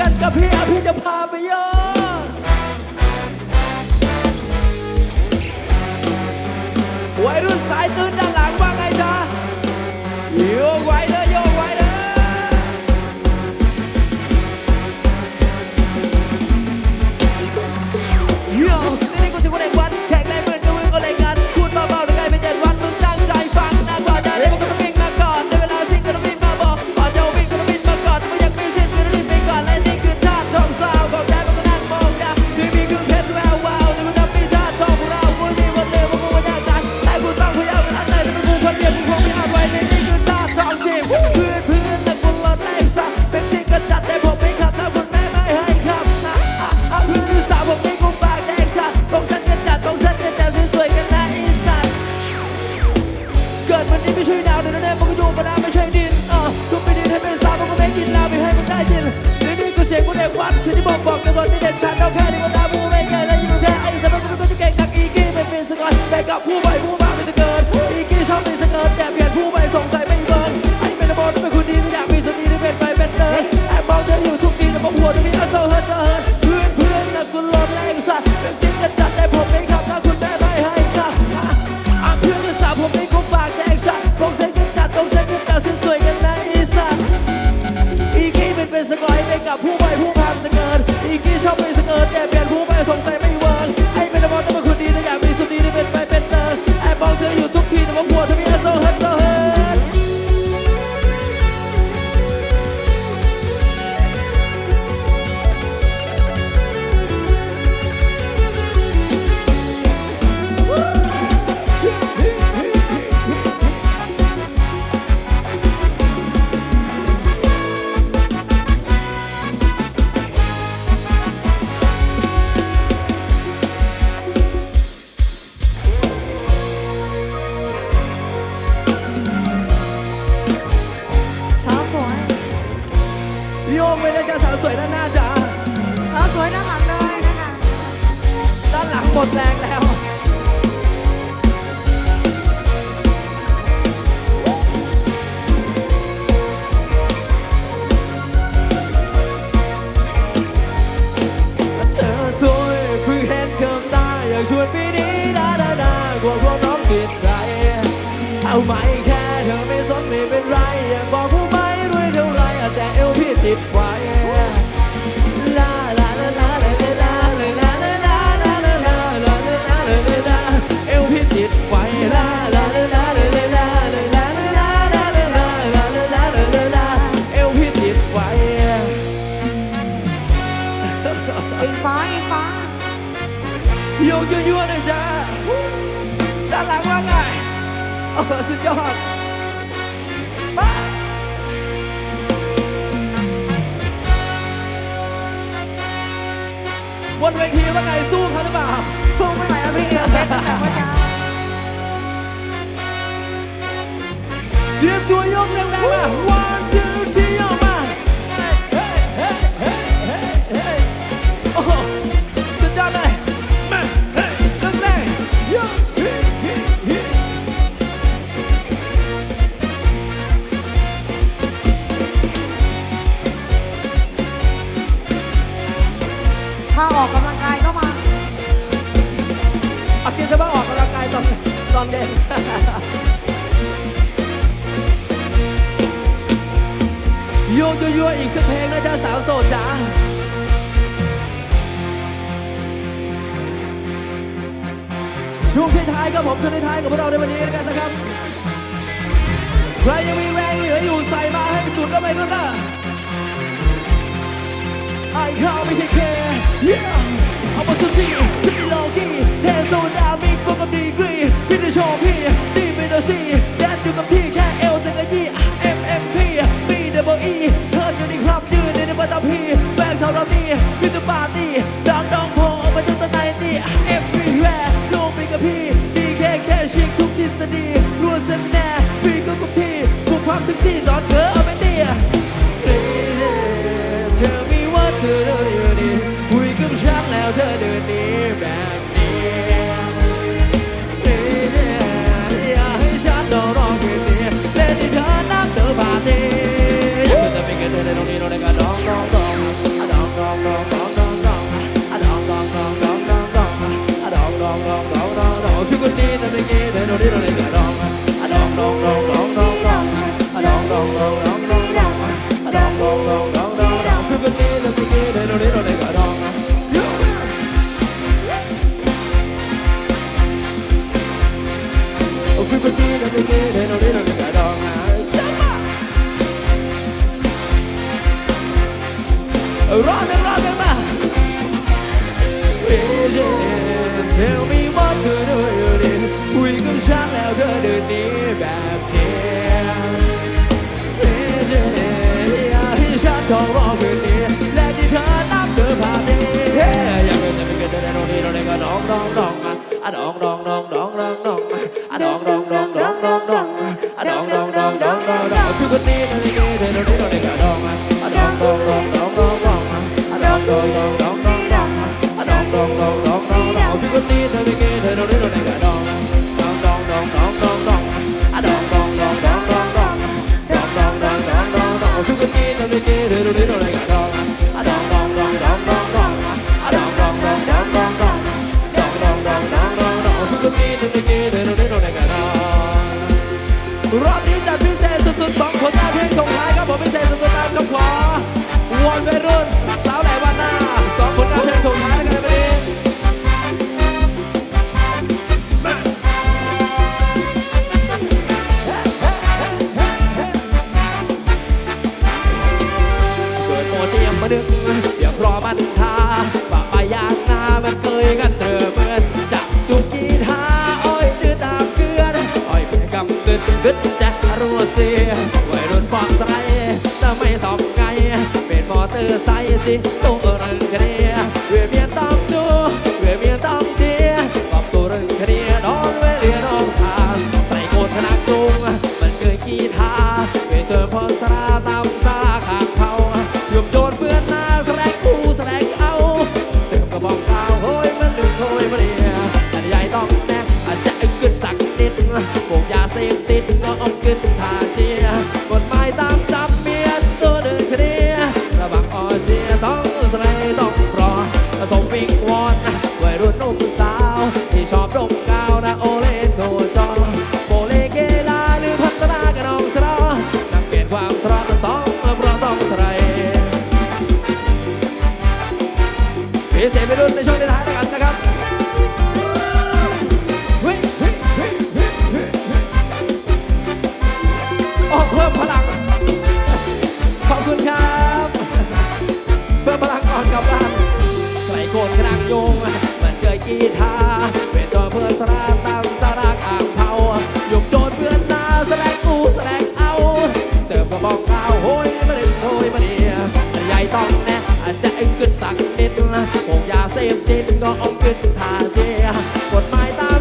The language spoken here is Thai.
กันกับพี่พี่จะพาไปเยอะ ดาวเดินแน่มันก็อยู่บนน้ำไม่ใช่ดินอ่ทุกปีดิให้เป็นสาวมันก็ไม่กินลาไม่ให้มันได้ยินนี่นี่คือเสียงคนเด็กวัดคือที่บอกบอกในวันที่เด็ดชัดเอาแค่ในวันดาวผู้ไม่เก่งและยิ่งแท้ไอ้สมัยมันก็จะเก่งกักอีกี้ไม่เป็นสกอตแต่กับผู้ใบผู้บ้าไม่จะเกิดอีกี้ชอบมีสเกิร์ตแต่เปลี่ยนผู้ใบสงสัยไม่เบิร์นไอ้เป็นบอบบเป็นคนดีไม่อยากมีสติที่เป็นไปเป็นเนิร์ไอ้มองเธอยู่ น้าจ๋เรอสวยด้านหลังเลยนะคะด้านหลังหมดแรงแล้ว เธอสวยเพิ่งเห็นเกิตาอยากชวนพี่นี้ดาดาดากลัวพวกน้องผิดใจ เอาไหมแค่เธอไม่สนไม่เป็นไรอย่าบอก สุดยอดบนเวทีว่าไงสู้เขาหรือเปล่า สู้ไม่ไหวแล้พี่เอเพ็กแต่เมื่อช้าเตรียวตัวยกแรงๆมา one two three โยกยั่วอีกสักเพลงนะจ๊ะสาวโสดจ๋าช่วงท้ายๆครัผมช่วงท้ายๆกับพวกเราในวันนี้กันนะครับใครยังมีแรงเหลืออยู่ใส่มาให้สุดก็ไปก็ได้ I can't be the care yeah ซิกซี่อนเธอ จะไม่สองไกเป็นมอเตอร์ไซค์จิตุ้งเริงคดีเวียเมียนต้องจูเวียเมียนต้องจีปอบตัวเริงคดีน้องเวเรียน้องทานใส่โกดธนักจุงมันเกิดขี้ทาเวียเจอพอสราตามซาขางเขาหยุมโยนเพื่อนหน้าแสลงกูแสลงเอาเติมกระบอกกาวโฮ้ยมันดึงโถยมาเรียอันใหญ่ต้องแน่อาจจะกึดสักนิดพวกยาเสพติดก็อมกึดทาจี ณครับ เพื่อพลังอ่อนกับดันใครโกรธกลางยงมาเจอกีทาเป็นตัวเพื่อนสระตังสระอ่างเผาหยุดโดนเพื่อนนาแสดงกูแสดงเอาเจอพอบอกเอาวโหยมาเล่นโหยมาเนี่ยใหญ่ต้องแน่อาจจะอึกสักนิดละคงยาเสพติดก็เอาขึ้นทาเจียกฎหมายตา